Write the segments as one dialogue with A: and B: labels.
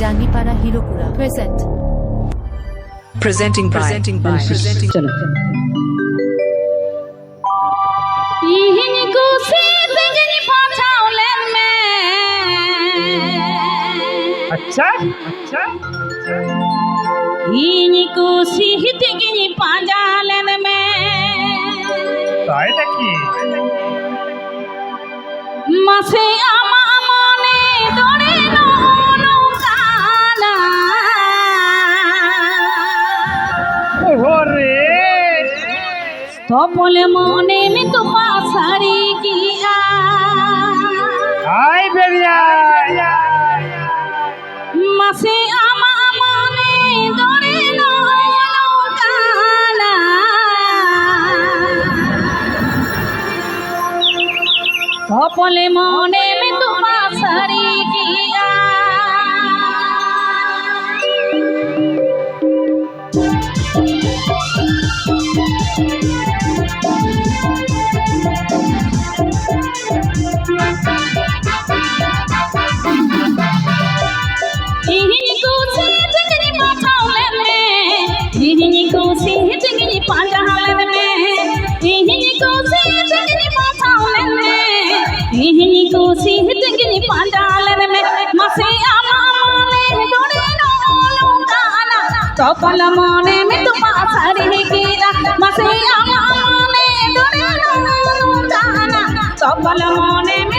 A: Jangipara হিরোপুরা। Present
B: presenting presenting by presenting চলো
C: ইহিনি কুসি দেগনি পাঠাওলেন মে।
D: আচ্ছা। আচ্ছা।
C: ইহিনি কুসি দেগনি পাজালেন মে।
D: তাই নাকি
C: মাসে আমা তপলে মনে তো পাসারি গিয়া মাসে আমা মনে ননো তপলে মনে তো পাসারি सीध गिनी पाजावलन में इनको सीध गिनी पाछावलन में इनको सीध गिनी पाजावलन में मसे आमाने डोरे नो गाना तपल मने में तू पासरी गिरा मसे आमाने डोरे नो गाना तपल मने में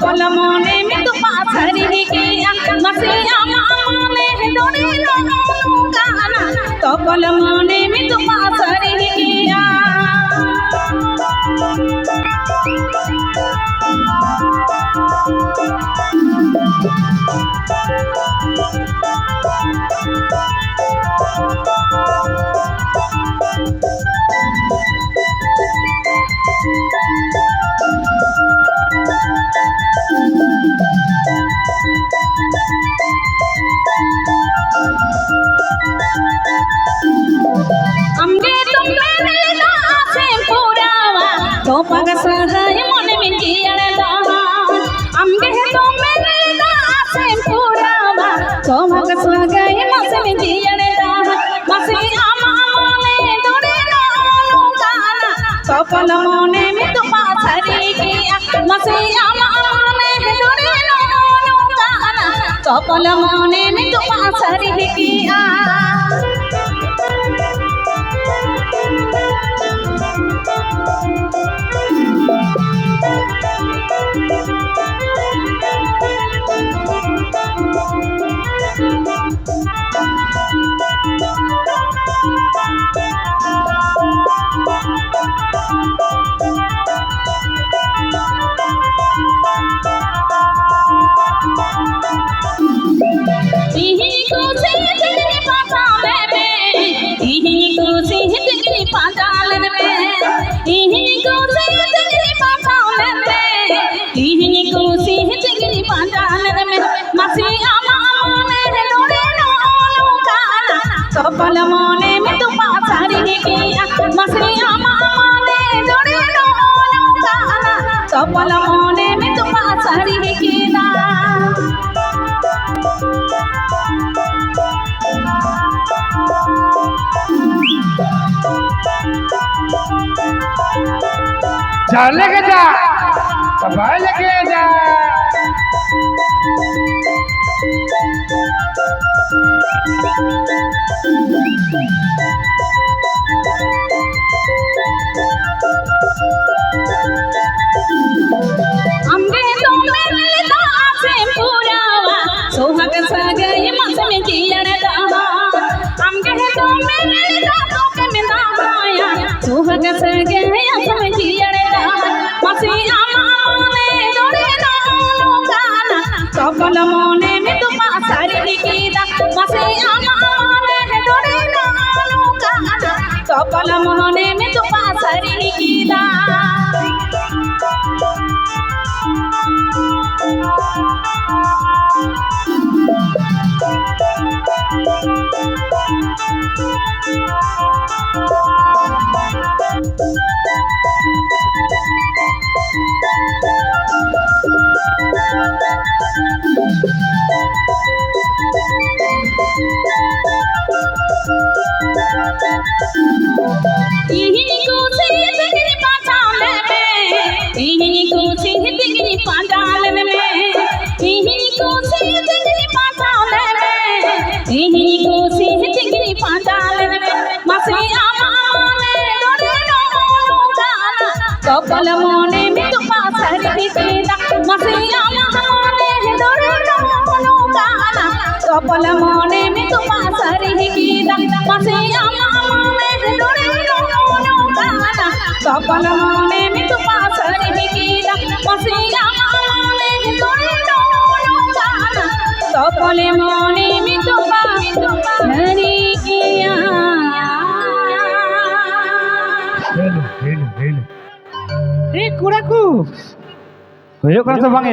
C: সকল মনে মৃত্যু পাছারি গিয়া মাসিয়া মামা মানে মেহ দরিল গানা সকল মনে মৃত্যু পাছারি গিয়া Thank you. সফল মনে মৃত্যু পাছারে গিয়া মাসিয়া মনে ভেতরে সফল মনে মৃত্যু পাছারে গিয়া పొలమోనే మితుపా చారికి మసరి అమ్మానే దొరిలో కాల పొలమోనే మితుపా చారికి నా
D: जाने के जा संभाल के जा Thank you.
C: সকল মনে মৃদু মা শারীরিক মসে আমা चपल मोहने में तो पासरी गिरा Thank you. কপাল মনে মৃত্যু পাশার দিতে না মাসিয়া মহানে দরে নমনো গানা কপাল মনে সকলে মনে মৃত হরি কিয়া
D: রে কুড়াকু। হয়ে কথা ভাঙে।